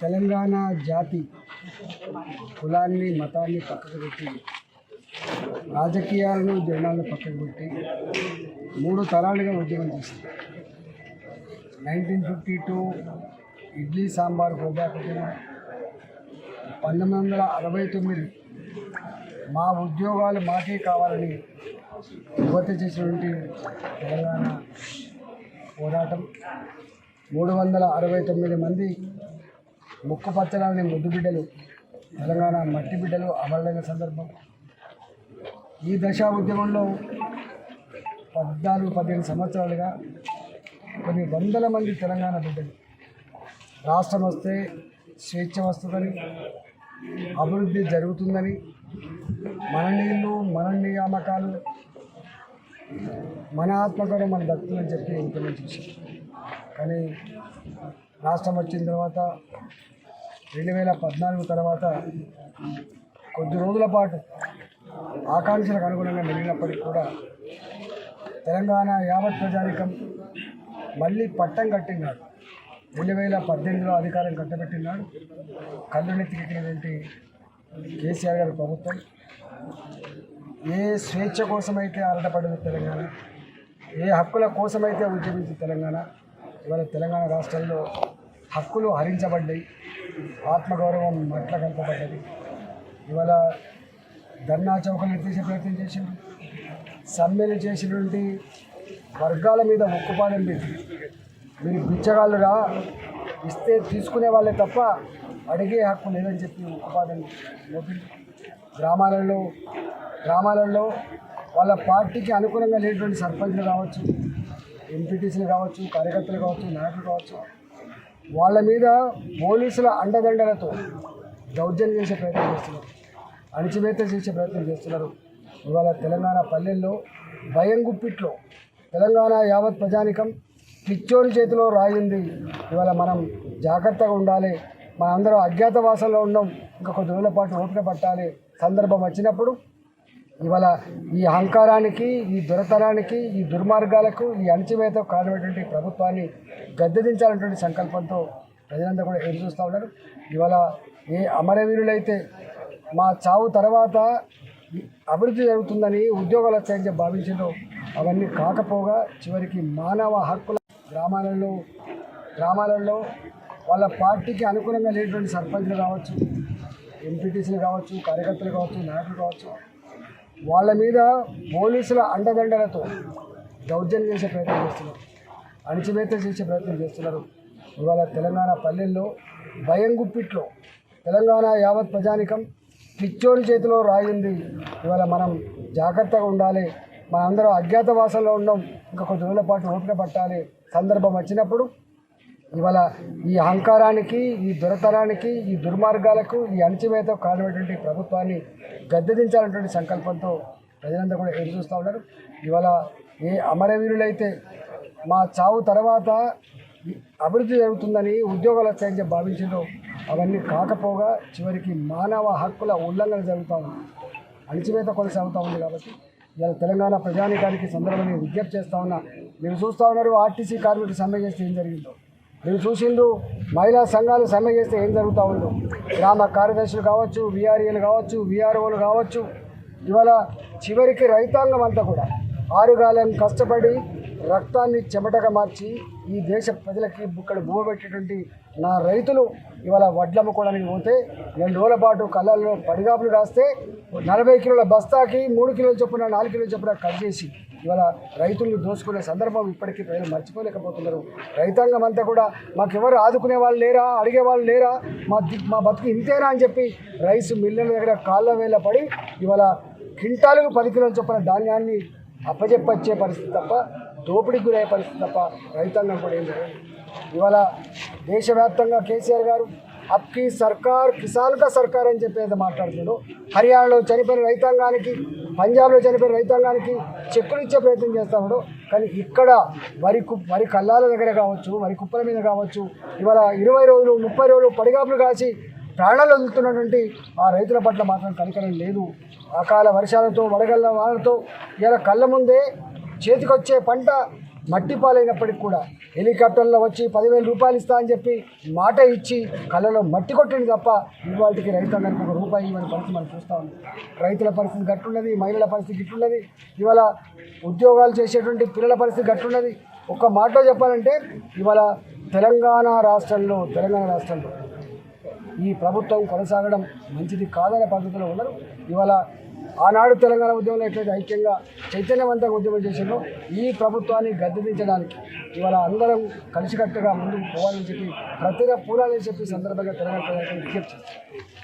తెలంగాణ జాతి కులాన్ని మతాన్ని పక్కకు పెట్టి రాజకీయాలను జనాలను పక్కకు పెట్టి మూడు తరాలుగా ఉద్యమం చేసింది nineteen fifty two idli sambar go back ఉద్యమం పంతొమ్మిది వందల అరవై తొమ్మిది మా ఉద్యోగాలు మాకే కావాలని యువత చేసినటువంటి తెలంగాణ పోరాటం మూడు వందల అరవై తొమ్మిది మంది ముక్కు పచ్చలాని ముద్దు బిడ్డలు తెలంగాణ మట్టి బిడ్డలు అమరులైన సందర్భం. ఈ దశా ఉద్యమంలో పద్నాలుగు పదిహేను సంవత్సరాలుగా కొన్ని వందల మంది తెలంగాణ బిడ్డలు. రాష్ట్రం వస్తే స్వేచ్ఛ వస్తుందని అభివృద్ధి జరుగుతుందని మన నీళ్ళు మన నియామకాలు మన ఆత్మగౌరవం మన దక్కుతుందని చెప్పి ఇంప్లిమెంట్ కానీ రాష్ట్రం వచ్చిన తర్వాత రెండు వేల పద్నాలుగు తర్వాత కొద్ది రోజుల పాటు ఆకాంక్షలకు అనుగుణంగా మెరిగినప్పటికీ కూడా తెలంగాణ యావత్ ప్రజానికం మళ్ళీ పట్టం కట్టినాడు రెండు వేల పద్దెనిమిదిలో అధికారం కట్టబెట్టినాడు. కళ్ళు కేసీఆర్ గారి ప్రభుత్వం. ఏ స్వేచ్ఛ కోసమైతే అరటపడింది తెలంగాణ ఏ హక్కుల కోసమైతే ఉద్యమించింది తెలంగాణ ఇవాళ తెలంగాణ రాష్ట్రంలో హక్కులు హరించబడ్డాయి. ఆత్మగౌరవం మట్ల కలపబడ్డది ఇవాళ ధర్నా చౌకలు ఎత్తేసే ప్రయత్నం చేసిండు సమ్మెలు చేసినటువంటి వర్గాల మీద ఉక్కుపాదం పెట్టి మీరు బిచ్చగాళ్ళురా ఇస్తే తీసుకునే వాళ్ళే తప్ప అడిగే హక్కు లేదని చెప్పి ఉక్కుపాదం మోపింది గ్రామాలలో గ్రామాలలో వాళ్ళ పార్టీకి అనుకూలంగా లేనటువంటి సర్పంచ్లు కావచ్చు ఎంపీటీసీలు కావచ్చు కార్యకర్తలు కావచ్చు నాయకులు కావచ్చు వాళ్ళ మీద పోలీసుల అండదండలతో దౌర్జన్యం చేసే ప్రయత్నం చేస్తున్నారు. అణిచివేత చేసే ప్రయత్నం చేస్తున్నారు. ఇవాళ తెలంగాణ పల్లెల్లో భయం గుప్పిట్లో తెలంగాణ యావత్ ప్రజానికం పిచ్చోని చేతిలో రాయింది. ఇవాళ మనం జాగ్రత్తగా ఉండాలి. మనందరం అజ్ఞాతవాసంలో ఉన్నాం ఇంకా కొద్ది రోజుల పాటు ఓపిక పట్టాలి. సందర్భం వచ్చినప్పుడు ఇవాళ ఈ అహంకారానికి ఈ దురతనానికి ఈ దుర్మార్గాలకు ఈ అణచివేత కారణమైనటువంటి ప్రభుత్వాన్ని గద్దెదించాలన్నటువంటి సంకల్పంతో ప్రజలంతా కూడా ఎదురు చూస్తూ ఉన్నారు. ఇవాళ ఏ అమరవీరులైతే మా చావు తర్వాత అభివృద్ధి జరుగుతుందని ఉద్యోగాలు వస్తాయని చెప్పి అవన్నీ కాకపోగా చివరికి మానవ హక్కుల గ్రామాలలో గ్రామాలలో వాళ్ళ పార్టీకి అనుకూలంగా లేనటువంటి సర్పంచ్లు కావచ్చు ఎంపీటీసీలు కావచ్చు కార్యకర్తలు కావచ్చు నాయకులు కావచ్చు వాళ్ళ మీద పోలీసుల అండదండలతో దౌర్జన్యం చేసే ప్రయత్నం చేస్తున్నారు. అణిచివేత చేసే ప్రయత్నం చేస్తున్నారు. ఇవాళ తెలంగాణ పల్లెల్లో భయం గుప్పిట్లో తెలంగాణ యావత్ ప్రజానికం పిచ్చోడి చేతిలో రాయింది. ఇవాళ మనం జాగ్రత్తగా ఉండాలి. మనందరం అజ్ఞాతవాసంలో ఉన్నాం. ఇంకా కొద్ది రోజుల పాటు ఓపిక పట్టాలి. సందర్భం వచ్చినప్పుడు ఇవాళ ఈ అహంకారానికి ఈ దురతరానికి ఈ దుర్మార్గాలకు ఈ అణచివేత కానటువంటి ప్రభుత్వాన్ని గద్దెదించాలన్నటువంటి సంకల్పంతో ప్రజలంతా కూడా ఎదురు చూస్తూ ఉన్నారు. ఇవాళ ఏ అమరవీరులైతే మా చావు తర్వాత అభివృద్ధి జరుగుతుందని ఉద్యోగాలు వస్తాయని చెప్పి భావించిందో అవన్నీ కాకపోగా చివరికి మానవ హక్కుల ఉల్లంఘన జరుగుతూ ఉంది. అణచివేత కొనసాగుతూ ఉంది కాబట్టి ఇవాళ తెలంగాణ ప్రజానీకానికి సందర్భంగా విజ్ఞప్తి చేస్తూ ఉన్నా. మీరు చూస్తూ ఉన్నారు ఆర్టీసీ కార్మికులు సమ్మె చేస్తే ఏం జరిగిందో. మీరు చూసిండు మహిళా సంఘాలు సమ్మె చేస్తే ఏం జరుగుతూ ఉందో. గ్రామ కార్యదర్శులు కావచ్చు విఆర్ఏలు కావచ్చు విఆర్ఓలు కావచ్చు ఇవాళ చివరికి రైతాంగం అంతా కూడా ఆరుగాలం కష్టపడి రక్తాన్ని చెమటగా మార్చి ఈ దేశ ప్రజలకి ఇక్కడ భూమి నా రైతులు ఇవాళ వడ్లు అమ్ముకోవడానికి పోతే రెండు రోజుల పాటు కళ్ళల్లో పడిగాపులు రాస్తే నలభై కిలోల బస్తాకి మూడు కిలోల చొప్పున నాలుగు కిలోల చొప్పున కట్ చేసి ఇవాళ రైతులను దోచుకునే సందర్భం ఇప్పటికీ ప్రజలు మర్చిపోలేకపోతున్నారు. రైతాంగం అంతా కూడా మాకెవరు ఆదుకునే వాళ్ళు లేరా అడిగే వాళ్ళు లేరా? మా మా బతుకు ఇంతేనా అని చెప్పి రైస్ మిల్లుల దగ్గర కాళ్ళ వేళ పడి ఇవాళ క్వింటాలకు పది కిలోల చొప్పున ధాన్యాన్ని అప్పచెప్పచ్చే పరిస్థితి తప్ప దోపిడీకి గురయ్యే పరిస్థితి తప్ప రైతాంగం కూడా ఏం జరగదు. ఇవాళ దేశవ్యాప్తంగా కేసీఆర్ గారు అప్కి సర్కార్ కిసాన్ కా సర్కార్ అని చెప్పేది మాట్లాడుతున్నాడు. హర్యానాలో చనిపోయిన రైతాంగానికి పంజాబ్లో చనిపోయిన రైతాంగానికి చెక్కులు ఇచ్చే ప్రయత్నం చేస్తాడు కానీ ఇక్కడ వరి కు వరి కల్లాల దగ్గర కావచ్చు వరి కుప్పల మీద కావచ్చు ఇవాళ ఇరవై రోజులు ముప్పై రోజులు పడిగాపులు కాసి ప్రాణాలు వదులుతున్నటువంటి ఆ రైతుల పట్ల మాత్రం కనికరం లేదు. అకాల వర్షాలతో వడగళ్ళ వానలతో ఇలా కళ్ళ ముందే చేతికొచ్చే పంట మట్టి పాలైనప్పటికి కూడా హెలికాప్టర్లో వచ్చి పదివేల రూపాయలు ఇస్తా అని చెప్పి మాట ఇచ్చి కళ్ళలో మట్టి కొట్టింది తప్ప ఇవాళకి రైతాంగానికి ఒక రూపాయి ఇవ్వని పరిస్థితి మనం చూస్తూ ఉన్నాం. రైతుల పరిస్థితి గట్టున్నది మహిళల పరిస్థితి గిట్టున్నది. ఇవాళ ఉద్యోగాలు చేసేటువంటి పిల్లల పరిస్థితి గట్టున్నది. ఒక్క మాటలో చెప్పాలంటే ఇవాళ తెలంగాణ రాష్ట్రంలో తెలంగాణ రాష్ట్రంలో ఈ ప్రభుత్వం కొనసాగడం మంచిది కాదనే పద్ధతిలో ఉన్నారు. ఇవాళ ఆనాడు తెలంగాణ ఉద్యమంలో ఎట్లయితే ఐక్యంగా చైతన్యవంతంగా ఉద్యమం చేసిందో ఈ ప్రభుత్వాన్ని గద్దెదించడానికి ఇవాళ అందరం కలిసికట్టుగా ముందుకు పోవాలని చెప్పి ప్రతిగా పూరాలని చెప్పి సందర్భంగా తెలంగాణ ప్రజలకు విజ్ఞప్తి